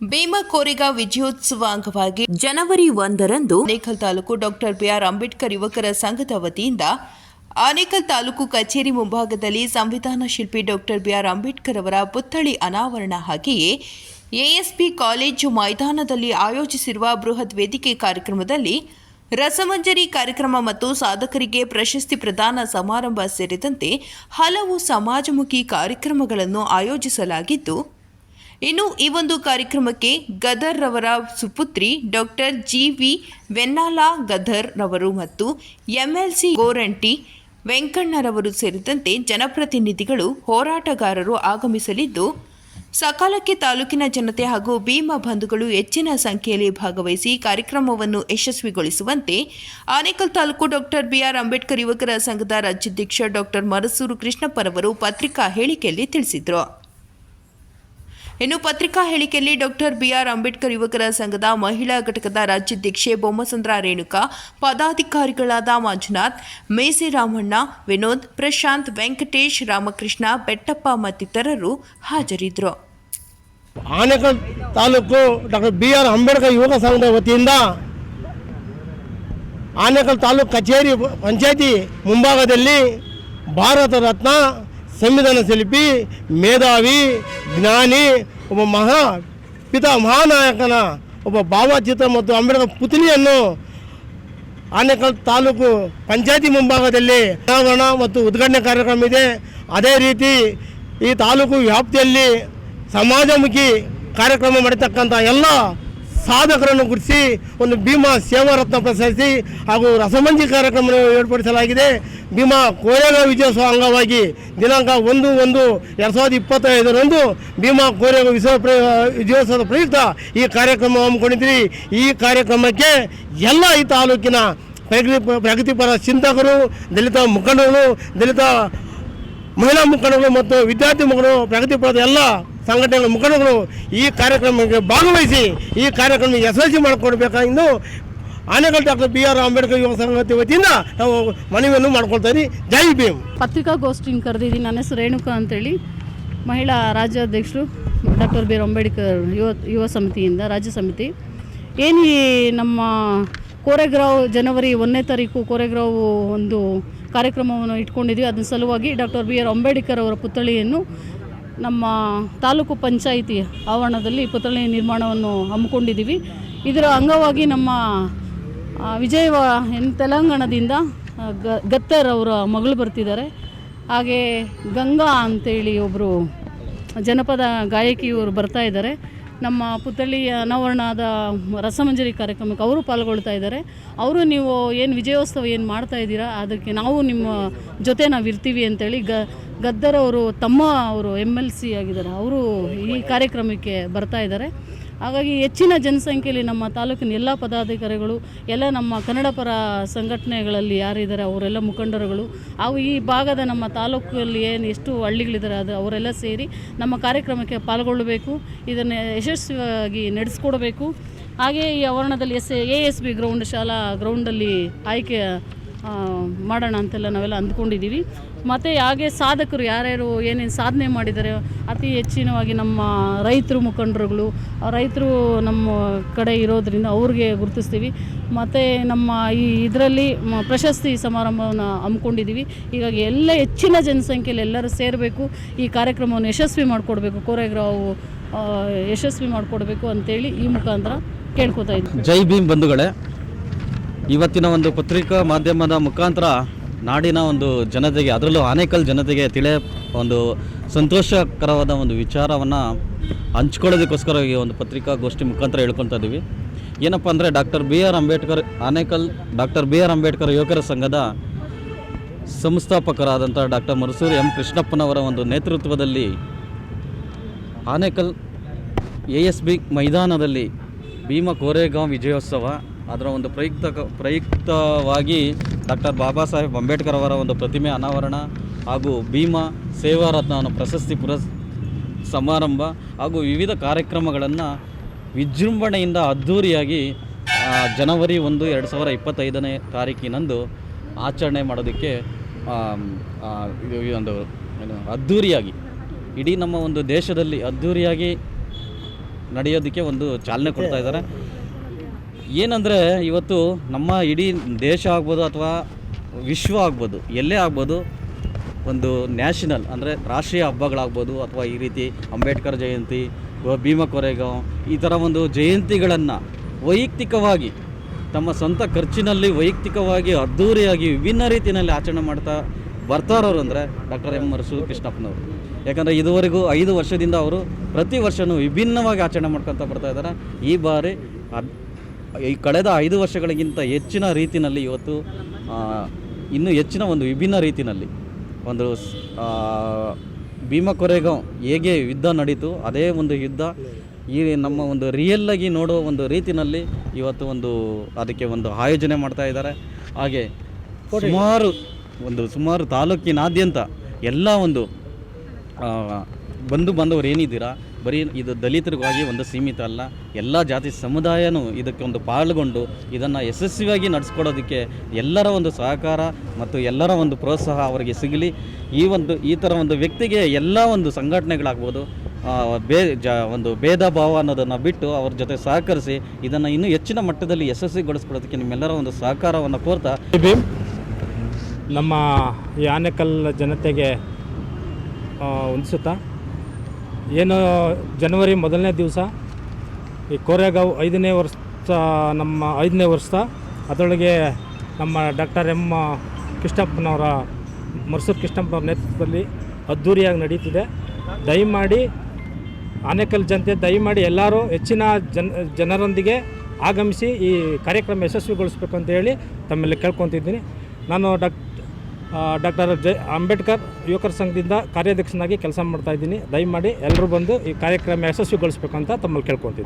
ಭೀಮಾ ಕೋರಿಗಾ ವಿಜಯೋತ್ಸವ ಅಂಗವಾಗಿ ಜನವರಿ ಒಂದರಂದು Anekal taluk doctor B R Ambedkar ಯುವಕರ ಸಂಘದ ವತಿಯಿಂದ ಆನೇಕಲ್ ತಾಲೂಕು ಕಚೇರಿ ಮುಂಭಾಗದಲ್ಲಿ ಸಂವಿಧಾನ ಶಿಲ್ಪಿ ಡಾಕ್ಟರ್ ಬಿಆರ್ ಅಂಬೇಡ್ಕರ್ ಅವರ ಪುತ್ಥಳಿ ಅನಾವರಣ ಹಾಗೆಯೇ ಎಎಸ್ಪಿ ಕಾಲೇಜು ಮೈದಾನದಲ್ಲಿ ಆಯೋಜಿಸಿರುವ ಬೃಹತ್ ವೇದಿಕೆ ಕಾರ್ಯಕ್ರಮದಲ್ಲಿ ರಸಮಂಜರಿ ಕಾರ್ಯಕ್ರಮ ಮತ್ತು ಸಾಧಕರಿಗೆ ಪ್ರಶಸ್ತಿ ಪ್ರದಾನ ಸಮಾರಂಭ ಸೇರಿದಂತೆ ಹಲವು ಸಮಾಜಮುಖಿ ಕಾರ್ಯಕ್ರಮಗಳನ್ನು ಆಯೋಜಿಸಲಾಗಿದ್ದು ಇನ್ನು ಈ ಒಂದು ಕಾರ್ಯಕ್ರಮಕ್ಕೆ ಗದರ್ ರವರ ಸುಪುತ್ರಿ doctor G V Vennela Gaddar ರವರು ಮತ್ತು ಎಂಎಲ್ಸಿ ಗೋರಂಟಿ ವೆಂಕಣ್ಣರವರು ಸೇರಿದಂತೆ ಜನಪ್ರತಿನಿಧಿಗಳು ಹೋರಾಟಗಾರರು ಆಗಮಿಸಲಿದ್ದು, ಸಕಾಲಕ್ಕೆ ತಾಲೂಕಿನ ಜನತೆ ಹಾಗೂ ಭೀಮಾ ಬಂಧುಗಳು ಹೆಚ್ಚಿನ ಸಂಖ್ಯೆಯಲ್ಲಿ ಭಾಗವಹಿಸಿ ಕಾರ್ಯಕ್ರಮವನ್ನು ಯಶಸ್ವಿಗೊಳಿಸುವಂತೆ Anekal taluk doctor B R Ambedkar ಯುವಕರ ಸಂಘದ ರಾಜ್ಯಾಧ್ಯಕ್ಷ ಡಾಕ್ಟರ್ ಮರಸೂರು ಕೃಷ್ಣಪ್ಪರವರು ಪತ್ರಿಕಾ ಹೇಳಿಕೆಯಲ್ಲಿ ತಿಳಿಸಿದರು. ಇನ್ನು ಪತ್ರಿಕಾ ಹೇಳಿಕೆಯಲ್ಲಿ ಡಾಕ್ಟರ್ ಬಿಆರ್ ಅಂಬೇಡ್ಕರ್ ಯುವಕರ ಸಂಘದ ಮಹಿಳಾ ಘಟಕದ ರಾಜ್ಯಾಧ್ಯಕ್ಷೆ ಬೊಮ್ಮಸಂದ್ರ ರೇಣುಕಾ, ಪದಾಧಿಕಾರಿಗಳಾದ ಮಂಜುನಾಥ್, ಮೇಸಿ ರಾಮಣ್ಣ, ವಿನೋದ್, ಪ್ರಶಾಂತ್, ವೆಂಕಟೇಶ್, ರಾಮಕೃಷ್ಣ, ಬೆಟ್ಟಪ್ಪ ಮತ್ತಿತರರು ಹಾಜರಿದ್ದರು. Anekal taluk doctor B R Ambedkar ಯುವಕ ಸಂಘದ ವತಿಯಿಂದ ಆನೇಕಲ್ ತಾಲೂಕು ಕಚೇರಿ ಪಂಚಾಯತಿ ಮುಂಭಾಗದಲ್ಲಿ ಭಾರತ ರತ್ನ ಸಂವಿಧಾನ ಶಿಲ್ಪಿ, ಮೇಧಾವಿ, ಜ್ಞಾನಿ, ಒಬ್ಬ ಮಹಾ ಪಿತಾ ಮಹಾನಾಯಕನ, ಒಬ್ಬ ಭಾವಚಿತ್ರ ಮತ್ತು ಅಂಬೇಡ್ಕರ್ ಪುತ್ಲಿಯನ್ನು ಆನೇಕಲ್ ತಾಲೂಕು ಪಂಚಾಯತಿ ಮುಂಭಾಗದಲ್ಲಿ ಅನಾವರಣ ಮತ್ತು ಉದ್ಘಾಟನೆ ಕಾರ್ಯಕ್ರಮ ಇದೆ. ಅದೇ ರೀತಿ ಈ ತಾಲೂಕು ವ್ಯಾಪ್ತಿಯಲ್ಲಿ ಸಮಾಜಮುಖಿ ಕಾರ್ಯಕ್ರಮ ಮಾಡತಕ್ಕಂಥ ಎಲ್ಲ ಸಾಧಕರನ್ನು ಗುರುತಿಸಿ, ಒಂದು ಭೀಮಾ ಸೇವಾ ರತ್ನ ಪ್ರಶಸ್ತಿ ಹಾಗೂ ರಸಮಂಜಿ ಕಾರ್ಯಕ್ರಮವನ್ನು ಏರ್ಪಡಿಸಲಾಗಿದೆ. ಭೀಮಾ ಕೋರೆಗ ವಿಜಯೋತ್ಸವ ಅಂಗವಾಗಿ ದಿನಾಂಕ ಒಂದು ಒಂದು ಎರಡು ಸಾವಿರದ ಇಪ್ಪತ್ತೈದರಂದು ಭೀಮಾ ಕೋರೆಗ ವಿಶ್ವ ವಿಜಯೋತ್ಸವದ ಪ್ರಯುಕ್ತ ಈ ಕಾರ್ಯಕ್ರಮ ಹಮ್ಮಿಕೊಂಡಿದ್ದೀರಿ. ಈ ಕಾರ್ಯಕ್ರಮಕ್ಕೆ ಎಲ್ಲ ಈ ತಾಲೂಕಿನ ಪ್ರಗತಿ, ಪ್ರಗತಿಪರ ಚಿಂತಕರು, ದಲಿತ ಮುಖಂಡರು, ದಲಿತ ಮಹಿಳಾ ಮುಖಂಡರು ಮತ್ತು ವಿದ್ಯಾರ್ಥಿ ಮುಖಂಡರು ಪ್ರಗತಿಪರದ ಎಲ್ಲ ಸಂಘಟನೆಗಳ ಮುಖಂಡಗಳು ಈ ಕಾರ್ಯಕ್ರಮಕ್ಕೆ ಭಾಗವಹಿಸಿ, ಈ ಕಾರ್ಯಕ್ರಮ ಯಶಸ್ವಿ ಮಾಡಿಕೊಡ್ಬೇಕಾಗಿಂದು Anekal doctor B R Ambedkar ಯುವ ಸಂಘದ ವತಿಯಿಂದ ನಾವು ಮನವಿಯನ್ನು ಮಾಡ್ಕೊಳ್ತಾ ಇದ್ದೀವಿ ಜೈ ಭೀಮ್. ಪತ್ರಿಕಾಗೋಷ್ಠಿನ ಕರೆದಿದ್ದೀನಿ. ನನ್ನ ಹೆಸರು ರೇಣುಕಾ ಅಂತೇಳಿ. ಮಹಿಳಾ ರಾಜ್ಯಾಧ್ಯಕ್ಷರು ಡಾಕ್ಟರ್ ಬಿ ಆರ್ ಅಂಬೇಡ್ಕರ್ ಯುವ ಯುವ ಸಮಿತಿಯಿಂದ, ರಾಜ್ಯ ಸಮಿತಿ. ಏನು ಈ ನಮ್ಮ ಕೋರೆಗ್ರಾವ್ ಜನವರಿ ಒಂದನೇ ತಾರೀಕು ಕೋರೆಗ್ರಾವ್ ಒಂದು ಕಾರ್ಯಕ್ರಮವನ್ನು ಇಟ್ಕೊಂಡಿದ್ವಿ ಅದನ್ನ ಸಲುವಾಗಿ ಡಾಕ್ಟರ್ ಬಿ ಆರ್ ಅಂಬೇಡ್ಕರ್ ಅವರ ಪುತ್ಥಳಿಯನ್ನು ನಮ್ಮ ತಾಲೂಕು ಪಂಚಾಯಿತಿ ಆವರಣದಲ್ಲಿ ಪುತ್ಥಳಿ ನಿರ್ಮಾಣವನ್ನು ಹಮ್ಮಿಕೊಂಡಿದ್ದೀವಿ. ಇದರ ಅಂಗವಾಗಿ ನಮ್ಮ ವಿಜಯವ ವಿಜಯ ಎನ್, ತೆಲಂಗಾಣದಿಂದ ಗತ್ತರ್ ಅವರ ಮಗಳು ಬರ್ತಿದ್ದಾರೆ. ಹಾಗೆ ಗಂಗಾ ಅಂತೇಳಿ ಒಬ್ಬರು ಜನಪದ ಗಾಯಕಿಯವರು ಬರ್ತಾ ಇದ್ದಾರೆ. ನಮ್ಮ ಪುತ್ಥಳಿ ಅನಾವರಣದ ರಸಮಂಜರಿ ಕಾರ್ಯಕ್ರಮಕ್ಕೆ ಅವರು ಪಾಲ್ಗೊಳ್ತಾ ಇದ್ದಾರೆ. ಅವರು ನೀವು ಏನು ವಿಜಯೋತ್ಸವ ಏನು ಮಾಡ್ತಾ ಇದ್ದೀರಾ? ಅದಕ್ಕೆ ನಾವು ನಿಮ್ಮ ಜೊತೆ ನಾವು ಇರ್ತೀವಿ ಅಂತೇಳಿ ಗ ಗದ್ದರವರು ತಮ್ಮ ಅವರು ಎಂ ಎಲ್ ಸಿ ಆಗಿದ್ದಾರೆ. ಅವರು ಈ ಕಾರ್ಯಕ್ರಮಕ್ಕೆ ಬರ್ತಾ ಇದ್ದಾರೆ. ಹಾಗಾಗಿ ಹೆಚ್ಚಿನ ಜನಸಂಖ್ಯೆಯಲ್ಲಿ ನಮ್ಮ ತಾಲೂಕಿನ ಎಲ್ಲ ಪದಾಧಿಕಾರಿಗಳು, ಎಲ್ಲ ನಮ್ಮ ಕನ್ನಡ ಪರ ಸಂಘಟನೆಗಳಲ್ಲಿ ಯಾರಿದ್ದಾರೆ ಅವರೆಲ್ಲ ಮುಖಂಡರುಗಳು, ಹಾಗೂ ಈ ಭಾಗದ ನಮ್ಮ ತಾಲೂಕಲ್ಲಿ ಏನು ಎಷ್ಟು ಹಳ್ಳಿಗಳಿದ್ದಾರೆ ಅದು ಅವರೆಲ್ಲ ಸೇರಿ ನಮ್ಮ ಕಾರ್ಯಕ್ರಮಕ್ಕೆ ಪಾಲ್ಗೊಳ್ಳಬೇಕು, ಇದನ್ನು ಯಶಸ್ವಿಯಾಗಿ ನಡೆಸ್ಕೊಡಬೇಕು. ಹಾಗೆ ಈ ಆವರಣದಲ್ಲಿ S A S B ground ಶಾಲಾ ಗ್ರೌಂಡಲ್ಲಿ ಆಯ್ಕೆ ಮಾಡೋಣ ಅಂತೆಲ್ಲ ನಾವೆಲ್ಲ ಅಂದ್ಕೊಂಡಿದ್ದೀವಿ. ಮತ್ತು ಹಾಗೆ ಸಾಧಕರು ಯಾರ್ಯಾರು ಏನೇನು ಸಾಧನೆ ಮಾಡಿದ್ದಾರೆ, ಅತಿ ಹೆಚ್ಚಿನವಾಗಿ ನಮ್ಮ ರೈತರು ಮುಖಂಡರುಗಳು ರೈತರು ನಮ್ಮ ಕಡೆ ಇರೋದರಿಂದ ಅವ್ರಿಗೆ ಗುರುತಿಸ್ತೀವಿ. ಮತ್ತು ನಮ್ಮ ಈ ಇದರಲ್ಲಿ ಪ್ರಶಸ್ತಿ ಸಮಾರಂಭವನ್ನು ಹಮ್ಮಿಕೊಂಡಿದ್ದೀವಿ. ಹೀಗಾಗಿ ಎಲ್ಲ ಹೆಚ್ಚಿನ ಜನಸಂಖ್ಯೆಯಲ್ಲಿ ಎಲ್ಲರೂ ಸೇರಬೇಕು, ಈ ಕಾರ್ಯಕ್ರಮವನ್ನು ಯಶಸ್ವಿ ಮಾಡಿಕೊಡ್ಬೇಕು ಕೋರೆಗ್ರಾವು ಯಶಸ್ವಿ ಮಾಡಿಕೊಡ್ಬೇಕು ಅಂತೇಳಿ ಈ ಮುಖಾಂತರ ಕೇಳ್ಕೊತಾ ಇದ್ದೀವಿ ಜೈ ಭೀಮ್ ಬಂಧುಗಳೇ ಇವತ್ತಿನ ಒಂದು ಪತ್ರಿಕಾ ಮಾಧ್ಯಮದ ಮುಖಾಂತರ ನಾಡಿನ ಒಂದು ಜನತೆಗೆ, ಅದರಲ್ಲೂ ಆನೇಕಲ್ ಜನತೆಗೆ ತಿಳೆ ಒಂದು ಸಂತೋಷಕರವಾದ ಒಂದು ವಿಚಾರವನ್ನು ಹಂಚ್ಕೊಳ್ಳೋದಕ್ಕೋಸ್ಕರ ಈ ಒಂದು ಪತ್ರಿಕಾಗೋಷ್ಠಿ ಮುಖಾಂತರ ಹೇಳ್ಕೊತಾ ಇದ್ದೀವಿ. ಏನಪ್ಪ ಅಂದರೆ doctor B R Ambedkar, Anekal doctor B R Ambedkar ಯುವಕರ ಸಂಘದ ಸಂಸ್ಥಾಪಕರಾದಂಥ ಡಾಕ್ಟರ್ ಮರಸೂರು ಎಂ ಕೃಷ್ಣಪ್ಪನವರ ಒಂದು ನೇತೃತ್ವದಲ್ಲಿ ಆನೇಕಲ್ ಎ ಎಸ್ ಬಿ ಮೈದಾನದಲ್ಲಿ ಭೀಮ ಕೋರೆಗಾಂವ್ ವಿಜಯೋತ್ಸವ ಅದರ ಒಂದು ಪ್ರಯುಕ್ತ ಪ್ರಯುಕ್ತವಾಗಿ ಡಾಕ್ಟರ್ ಬಾಬಾ ಸಾಹೇಬ್ ಅಂಬೇಡ್ಕರ್ ಅವರ ಒಂದು ಪ್ರತಿಮೆ ಅನಾವರಣ ಹಾಗೂ ಭೀಮಾ ಸೇವಾ ರತ್ನ ಪ್ರಶಸ್ತಿ ಪುರಸ್ ಸಮಾರಂಭ ಹಾಗೂ ವಿವಿಧ ಕಾರ್ಯಕ್ರಮಗಳನ್ನು ವಿಜೃಂಭಣೆಯಿಂದ ಅದ್ಧೂರಿಯಾಗಿ ಜನವರಿ ಒಂದು, ಎರಡು ಸಾವಿರ ಇಪ್ಪತ್ತೈದನೇ ತಾರೀಕಿನಂದು ಆಚರಣೆ ಮಾಡೋದಕ್ಕೆ ಒಂದು ಏನು, ಅದ್ಧೂರಿಯಾಗಿ, ಇಡೀ ನಮ್ಮ ಒಂದು ದೇಶದಲ್ಲಿ ಅದ್ಧೂರಿಯಾಗಿ ನಡೆಯೋದಕ್ಕೆ ಒಂದು ಚಾಲನೆ ಕೊಡ್ತಾ ಇದ್ದಾರೆ. ಏನಂದರೆ ಇವತ್ತು ನಮ್ಮ ಇಡೀ ದೇಶ ಆಗ್ಬೋದು ಅಥವಾ ವಿಶ್ವ ಆಗ್ಬೋದು, ಎಲ್ಲೇ ಆಗ್ಬೋದು, ಒಂದು ನ್ಯಾಷನಲ್ ಅಂದರೆ ರಾಷ್ಟ್ರೀಯ ಹಬ್ಬಗಳಾಗ್ಬೋದು ಅಥವಾ ಈ ರೀತಿ ಅಂಬೇಡ್ಕರ್ ಜಯಂತಿ ಭೀಮ ಕೊರೆಗಾಂವ್, ಈ ಥರ ಒಂದು ಜಯಂತಿಗಳನ್ನು ವೈಯಕ್ತಿಕವಾಗಿ ತಮ್ಮ ಸ್ವಂತ ಖರ್ಚಿನಲ್ಲಿ ವೈಯಕ್ತಿಕವಾಗಿ ಅದ್ಧೂರಿಯಾಗಿ ವಿಭಿನ್ನ ರೀತಿಯಲ್ಲಿ ಆಚರಣೆ ಮಾಡ್ತಾ ಬರ್ತಾರವರು ಅಂದರೆ ಡಾಕ್ಟರ್ ಎಂ ಆರ್ ಕೃಷ್ಣಪ್ಪನವರು ಯಾಕಂದರೆ ಇದುವರೆಗೂ ಐದು ವರ್ಷದಿಂದ ಅವರು ಪ್ರತಿ ವರ್ಷವೂ ವಿಭಿನ್ನವಾಗಿ ಆಚರಣೆ ಮಾಡ್ಕೊತ ಬರ್ತಾ ಇದ್ದಾರೆ. ಈ ಬಾರಿ ಈ ಕಳೆದ ಐದು ವರ್ಷಗಳಿಗಿಂತ ಹೆಚ್ಚಿನ ರೀತಿಯಲ್ಲಿ ಇವತ್ತು ಇನ್ನೂ ಹೆಚ್ಚಿನ ಒಂದು ವಿಭಿನ್ನ ರೀತಿಯಲ್ಲಿ ಒಂದು ಭೀಮ ಕೊರೆಗಾಂವ್ ಹೇಗೆ ಯುದ್ಧ ನಡೀತು ಅದೇ ಒಂದು ಯುದ್ಧ. ಈ ನಮ್ಮ ಒಂದು ರಿಯಲ್ಲಾಗಿ ನೋಡುವ ಒಂದು ರೀತಿಯಲ್ಲಿ ಇವತ್ತು ಒಂದು ಅದಕ್ಕೆ ಒಂದು ಆಯೋಜನೆ ಮಾಡ್ತಾ ಇದ್ದಾರೆ. ಹಾಗೆ ಸುಮಾರು ಒಂದು ಸುಮಾರು ತಾಲೂಕಿನಾದ್ಯಂತ ಎಲ್ಲ ಒಂದು ಬಂಧು ಬಾಂಧವರು ಏನಿದ್ದೀರಾ? ಬರೀ ಇದು ದಲಿತರಿಗಾಗಿ ಒಂದು ಸೀಮಿತ ಅಲ್ಲ, ಎಲ್ಲ ಜಾತಿ ಸಮುದಾಯನೂ ಇದಕ್ಕೆ ಒಂದು ಪಾಲ್ಗೊಂಡು ಇದನ್ನು ಯಶಸ್ವಿಯಾಗಿ ನಡೆಸ್ಕೊಡೋದಕ್ಕೆ ಎಲ್ಲರ ಒಂದು ಸಹಕಾರ ಮತ್ತು ಎಲ್ಲರ ಒಂದು ಪ್ರೋತ್ಸಾಹ ಅವರಿಗೆ ಸಿಗಲಿ. ಈ ಒಂದು, ಈ ಥರ ಒಂದು ವ್ಯಕ್ತಿಗೆ ಎಲ್ಲ ಒಂದು ಸಂಘಟನೆಗಳಾಗ್ಬೋದು ಬೇ, ಜ, ಒಂದು ಭೇದ ಭಾವ ಅನ್ನೋದನ್ನು ಬಿಟ್ಟು ಅವ್ರ ಜೊತೆ ಸಹಕರಿಸಿ ಇದನ್ನು ಇನ್ನೂ ಹೆಚ್ಚಿನ ಮಟ್ಟದಲ್ಲಿ ಯಶಸ್ವಿಗೊಳಿಸ್ಕೊಡೋದಕ್ಕೆ ನಿಮ್ಮೆಲ್ಲರ ಒಂದು ಸಹಕಾರವನ್ನು ಕೋರ್ತಾ. ನಮ್ಮ ಈ ಆನೆಕಲ್ ಜನತೆಗೆ ಆ, ವಂದಿಸುತ್ತಾ ಏನು ಜನವರಿ ಮೊದಲನೇ ದಿವಸ ಈ ಕೋರೆಗಾವ್ ಐದನೇ ವರ್ಷ ನಮ್ಮ ಐದನೇ ವರ್ಷ ಅದರೊಳಗೆ ನಮ್ಮ ಡಾಕ್ಟರ್ ಎಂ ಕೃಷ್ಣಪ್ಪನವರ ಮರ್ಸೂರು ಕೃಷ್ಣಪ್ಪನವ್ರ ನೇತೃತ್ವದಲ್ಲಿ ಅದ್ಧೂರಿಯಾಗಿ ನಡೀತಿದೆ. ದಯಮಾಡಿ ಆನೇಕಲ್ ಜನತೆ ದಯಮಾಡಿ ಎಲ್ಲರೂ ಹೆಚ್ಚಿನ ಜನ ಜನರೊಂದಿಗೆ ಆಗಮಿಸಿ ಈ ಕಾರ್ಯಕ್ರಮ ಯಶಸ್ವಿಗೊಳಿಸ್ಬೇಕು ಅಂತ ಹೇಳಿ ತಮ್ಮಲ್ಲಿ ಕೇಳ್ಕೊತಿದ್ದೀನಿ. ನಾನು ಡಾಕ್ ಡಾಕ್ಟರ್ ಜೈ ಅಂಬೇಡ್ಕರ್ ಯುವಕರ ಸಂಘದಿಂದ ಕಾರ್ಯಾಧ್ಯಕ್ಷನಾಗಿ ಕೆಲಸ ಮಾಡ್ತಾ ಇದ್ದೀನಿ. ದಯಮಾಡಿ ಎಲ್ಲರೂ ಬಂದು ಈ ಕಾರ್ಯಕ್ರಮ ಯಶಸ್ವಿಗೊಳಿಸ್ಬೇಕಂತ ತಮ್ಮಲ್ಲಿ ಕೇಳ್ಕೊತಿದ್ದೀನಿ